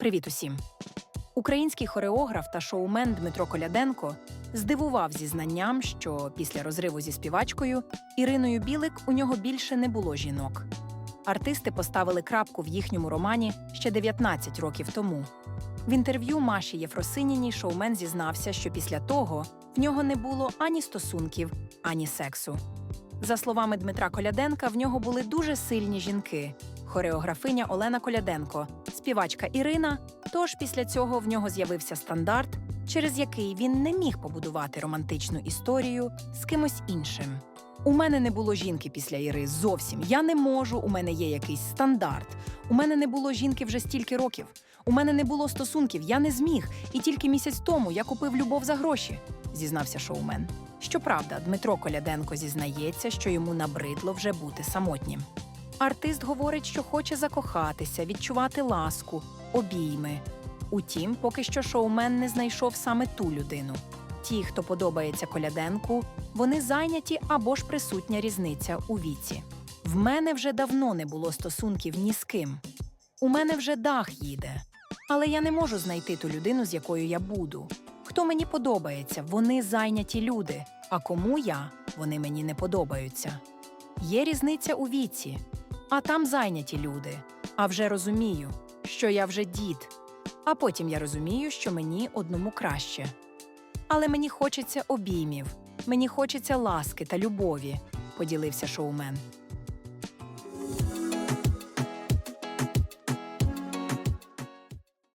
Привіт усім! Український хореограф та шоумен Дмитро Коляденко здивував зізнанням, що після розриву зі співачкою Іриною Білик у нього більше не було жінок. Артисти поставили крапку в їхньому романі ще 19 років тому. В інтерв'ю Маші Єфросиніній шоумен зізнався, що після того в нього не було ані стосунків, ані сексу. За словами Дмитра Коляденка, в нього були дуже сильні жінки: хореографиня Олена Коляденко, співачка Ірина. Тож після цього в нього з'явився стандарт, через який він не міг побудувати романтичну історію з кимось іншим. У мене не було жінки після Іри зовсім. Я не можу, у мене є якийсь стандарт. У мене не було жінки вже стільки років. У мене не було стосунків, я не зміг. І тільки місяць тому я купив любов за гроші, зізнався шоумен. Щоправда, Дмитро Коляденко зізнається, що йому набридло вже бути самотнім. Артист говорить, що хоче закохатися, відчувати ласку, обійми. Утім, поки що шоумен не знайшов саме ту людину. Ті, хто подобається Коляденку, вони зайняті або ж присутня різниця у віці. В мене вже давно не було стосунків ні з ким. У мене вже дах їде. Але я не можу знайти ту людину, з якою я буду. Хто мені подобається, вони зайняті люди, а кому я, вони мені не подобаються. Є різниця у віці, а там зайняті люди. А вже розумію, що я вже дід. А потім я розумію, що мені одному краще. Але мені хочеться обіймів, мені хочеться ласки та любові, поділився шоумен.